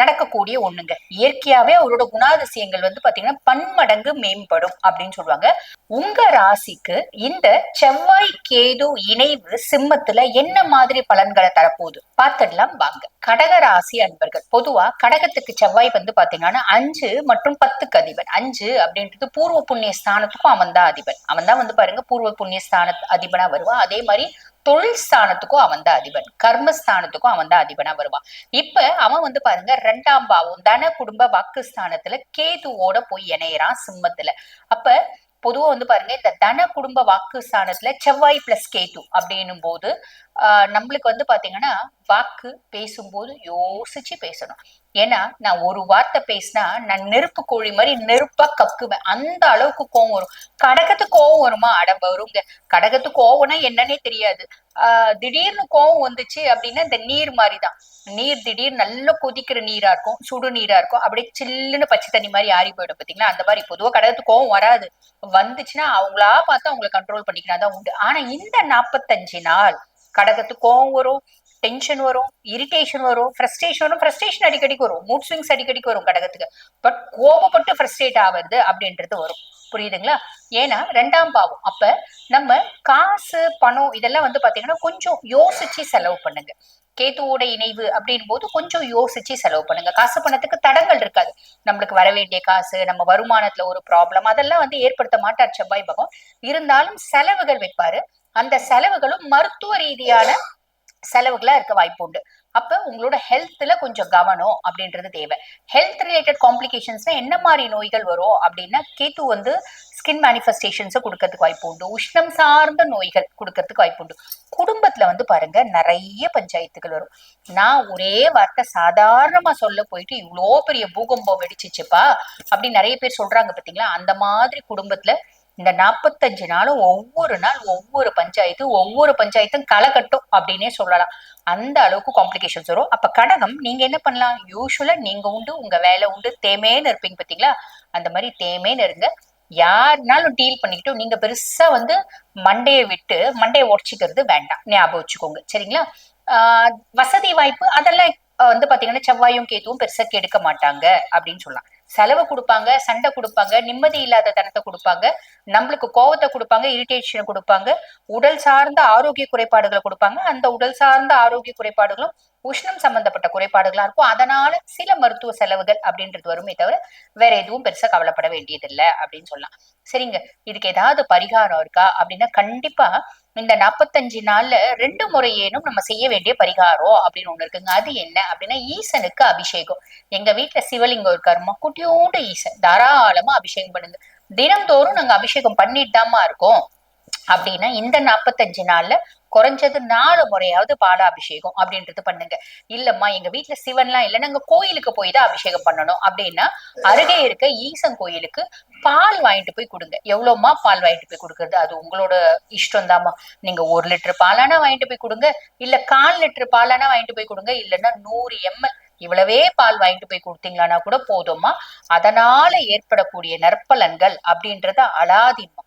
நடக்கக்கூடிய ஒண்ணுங்க. இயற்கையாவே அவரோட குணாதிசயங்கள் வந்து பாத்தீங்கன்னா பன்மடங்கு மேம்படும் அப்படின்னு சொல்லுவாங்க. உங்க ராசிக்கு இந்த செவ்வாய் கேது இணைவு சிம்மத்துல என்ன மாதிரி பலன்களை தரப்போகுது? பார்த்துடலாம் வாங்க. கடக ராசி அன்பர்கள் பொதுவா கடகத்துக்கு செவ்வாய் வந்து பாத்தீங்கன்னா அஞ்சு மற்றும் பத்துக்கு அதிபன். அஞ்சு அப்படின்றது பூர்வ புண்ணிய ஸ்தானத்துக்கும் அவன் தான் அதிபன். அவன் தான் வந்து பாருங்க பூர்வ புண்ணிய ஸ்தான அதிபனா வருவான் அதே மாதிரி தொழில் ஸ்தானத்துக்கும் அவன் தான் அதிபன். கர்மஸ்தானத்துக்கும் அவன் தான் அதிபனா வருவான். இப்ப அவன் வந்து பாருங்க ரெண்டாம் பாவம் தன குடும்ப வாக்கு ஸ்தானத்துல கேதுவோட போய் இணையறான் சிம்மத்துல. அப்ப பொதுவா வந்து பாருங்க இந்த தன குடும்ப வாக்கு ஸ்தானத்துல செவ்வாய் பிளஸ் கேது அப்படின்னும் போது ஆஹ் நம்மளுக்கு வந்து பாத்தீங்கன்னா வாக்கு பேசும்போது யோசிச்சு பேசணும். ஏன்னா நான் ஒரு வார்த்தை பேசினா நான் நெருப்பு கோழி மாதிரி நெருப்பா கக்குவேன் அந்த அளவுக்கு கோவம் வரும். கடகத்து கோவம் வருமா? அட வருங்க. கடகத்து கோவம்னா என்னன்னே தெரியாது. ஆஹ் திடீர்னு கோவம் வந்துச்சு அப்படின்னா இந்த நீர் மாதிரிதான். நீர் திடீர் நல்ல கொதிக்கிற நீரா இருக்கும் சுடு நீரா இருக்கும். அப்படியே சில்லுன்னு பச்சை தண்ணி மாதிரி ஆறி போயிடும் பாத்தீங்களா? அந்த மாதிரி பொதுவா கடகத்து கோவம் வராது. வந்துச்சுன்னா அவங்களா பார்த்து அவங்கள கண்ட்ரோல் பண்ணிக்கினா தான் உண்டு. ஆனா இந்த நாற்பத்தஞ்சு நாள் கடகத்து கோவம் வரும். டென்ஷன் வரும் இரிட்டேஷன் வரும் ஃப்ரஸ்ட்ரேஷன் வரும் ஃப்ரஸ்ட்ரேஷன் அடிக்கடிக்கு வரும் மூட் ஸ்விங்ஸ் அடிக்கடிக்கு வரும் கடகத்துக்கு. பட் கோபப்பட்டு ஃப்ரஸ்ட்ரேட் ஆவது அப்படின்றது வரும். புரியுதுங்களா? ஏன்னா ரெண்டாம் பாவம். அப்ப நம்ம காசு பணம் இதெல்லாம் வந்து பாத்தீங்கன்னா கொஞ்சம் யோசிச்சு செலவு பண்ணுங்க. கேத்துவோட இணைவு அப்படின் போது கொஞ்சம் யோசிச்சு செலவு பண்ணுங்க. காசு பணத்துக்கு தடங்கள் இருக்காது. நம்மளுக்கு வர வேண்டிய காசு நம்ம வருமானத்துல ஒரு ப்ராப்ளம் அதெல்லாம் வந்து ஏற்படுத்த மாட்டார் செவ்வாய் பகம் இருந்தாலும் செலவுகள் வைப்பாரு. அந்த செலவுகளும் மருத்துவ ரீதியான செலவுகளா இருக்க வாய்ப்பு உண்டு. அப்ப உங்களோட ஹெல்த்ல கொஞ்சம் கவனம் அப்படின்றது தேவை. ஹெல்த் ரிலேட்டட் காம்ப்ளிகேஷன்ஸ்னா என்ன மாதிரி நோய்கள் வரும் அப்படின்னா கேத்து வந்து ஸ்கின் மேனிஃபெஸ்டேஷன்ஸை கொடுக்கறதுக்கு வாய்ப்பு உண்டு. உஷ்ணம் சார்ந்த நோய்கள் கொடுக்கறதுக்கு வாய்ப்பு உண்டு. குடும்பத்துல வந்து பாருங்க நிறைய பஞ்சாயத்துகள் வரும். நான் ஒரே வார்த்தை சாதாரணமா சொல்ல போயிட்டு இவ்வளோ பெரிய பூகம்பம் வெடிச்சிச்சுப்பா அப்படின்னு நிறைய பேர் சொல்றாங்க பாத்தீங்களா? அந்த மாதிரி குடும்பத்துல இந்த நாற்பத்தஞ்சு நாளும் ஒவ்வொரு நாள் ஒவ்வொரு பஞ்சாயத்து ஒவ்வொரு பஞ்சாயத்தும் களை கட்டும் அப்படின்னே சொல்லலாம். அந்த அளவுக்கு காம்ப்ளிகேஷன்ஸ் வரும். அப்ப கடகம் நீங்க என்ன பண்ணலாம்? யூஸ்வலா நீங்க உண்டு உங்க வேலை உண்டு தேமேன்னு இருப்பீங்க பாத்தீங்களா அந்த மாதிரி தேமேன்னு இருங்க. யாருனாலும் டீல் பண்ணிக்கிட்டும் நீங்க பெருசா வந்து மண்டையை விட்டு மண்டையை உடச்சிக்கிறது வேண்டாம். ஞாபகம் வச்சுக்கோங்க. சரிங்களா? ஆஹ் வசதி வாய்ப்பு அதெல்லாம் வந்து பாத்தீங்கன்னா செவ்வாயும் கேத்துவும் பெருசா கெடுக்க மாட்டாங்க அப்படின்னு சொல்லலாம். செலவு கொடுப்பாங்க சண்டை கொடுப்பாங்க நிம்மதி இல்லாத தனத்தை கொடுப்பாங்க நம்மளுக்கு கோவத்தை கொடுப்பாங்க இரிட்டேஷனை கொடுப்பாங்க உடல் சார்ந்த ஆரோக்கிய குறைபாடுகளை கொடுப்பாங்க. அந்த உடல் சார்ந்த ஆரோக்கிய குறைபாடுகளும் உஷ்ணம் சம்பந்தப்பட்ட குறைபாடுகளா இருக்கும் அதனால சில மருத்துவ செலவுகள் அப்படின்றது வருமே தவிர வேற எதுவும் பெருசா கவலைப்பட வேண்டியதில்லை அப்படின்னு சொல்லலாம். சரிங்க. இதுக்கு ஏதாவது பரிகாரம் இருக்கா? அப்படின்னா கண்டிப்பா இந்த நாற்பத்தஞ்சு நாள்ல ரெண்டு முறையேனும் நம்ம செய்ய வேண்டிய பரிகாரம் அப்படின்னு ஒண்ணு இருக்குங்க. அது என்ன அப்படின்னா ஈசனுக்கு அபிஷேகம். எங்க வீட்டுல சிவலிங்கம் இருக்காருமா குட்டியோண்டு ஈசன். தாராளமா அபிஷேகம் பண்ணுங்க. தினம்தோறும் நாங்க அபிஷேகம் பண்ணிட்டு தாமா இருக்கோம். அப்படின்னா இந்த நாற்பத்தஞ்சு நாள்ல குறைஞ்சது நாலு முறையாவது பாலாபிஷேகம் அப்படின்றது பண்ணுங்க. இல்லம்மா எங்க வீட்டுல சிவன்லாம் இல்ல நாங்க கோயிலுக்கு போய் தான் அபிஷேகம் பண்ணணும். அப்படின்னா அருகே இருக்க ஈசன் கோயிலுக்கு பால் வாங்கிட்டு போய் கொடுங்க. எவ்வளவுமா பால் வாங்கிட்டு போய் கொடுக்கறது? அது உங்களோட இஷ்டம் தாமா நீங்க ஒரு லிட்டர் பாலானா வாங்கிட்டு போய் கொடுங்க. இல்ல கால் லிட்டர் பாலானா வாங்கிட்டு போய் கொடுங்க. இல்லைன்னா நூறு எம்எல் இவ்வளவே பால் வாங்கிட்டு போய் கொடுத்தீங்களானா கூட போதுமா அதனால ஏற்படக்கூடிய நற்பலன்கள் அப்படின்றத அலாதிமா